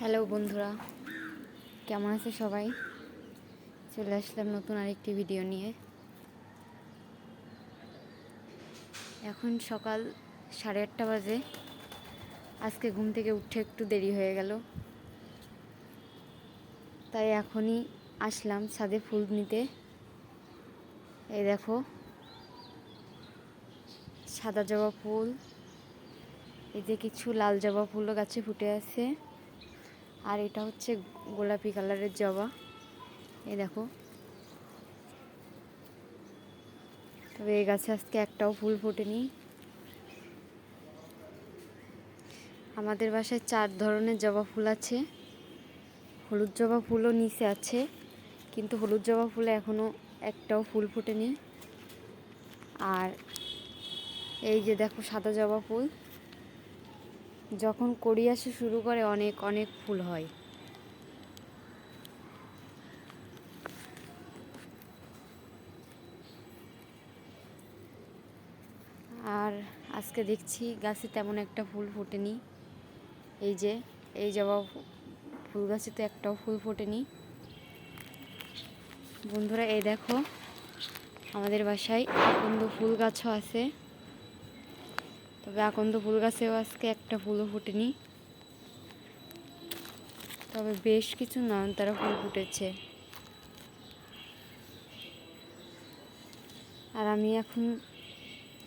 Hello বন্ধুরা, কেমন আছে সবাই? চলে আসলাম নতুন আরেকটি ভিডিও নিয়ে। এখন সকাল সাড়ে আটটা বাজে। আজকে ঘুম থেকে উঠে একটু দেরি হয়ে গেল। তাই এখনই আসলাম ছাদে ফুল নিতে। এই দেখো, সাদা জবা ফুল, এই যে কিছু লাল জবা ফুলও গাছে ফুটে আছে। আর এটা হচ্ছে গোলাপি কালারের জবা। এই দেখো। তবে এই গাছে আজকে একটাও ফুল ফোটেনি। আমাদের বাসায় চার ধরনের জবা ফুল আছে। হলুদ জবা ফুলও নিচে আছে, কিন্তু হলুদ জবা ফুলে এখনও একটাও ফুল ফোটেনি। আর এই যে দেখো সাদা জবা ফুল। যখন কড়ি আসা শুরু করে, অনেক অনেক ফুল হয়। আর আজকে দেখছি গাছে তেমন একটা ফুল ফোটেনি। এই যে, এই জবা ফুল গাছে তো একটাও ফুল ফোটেনি। বন্ধুরা, এই দেখো, আমাদের বাসায় বন্ধু ফুল গাছও আছে। তবে এখন তো ফুল গাছেও আজকে একটা ফুলও ফুটেনি। তবে বেশ কিছু নয়নতারা ফুল ফুটেছে। আর আমি এখন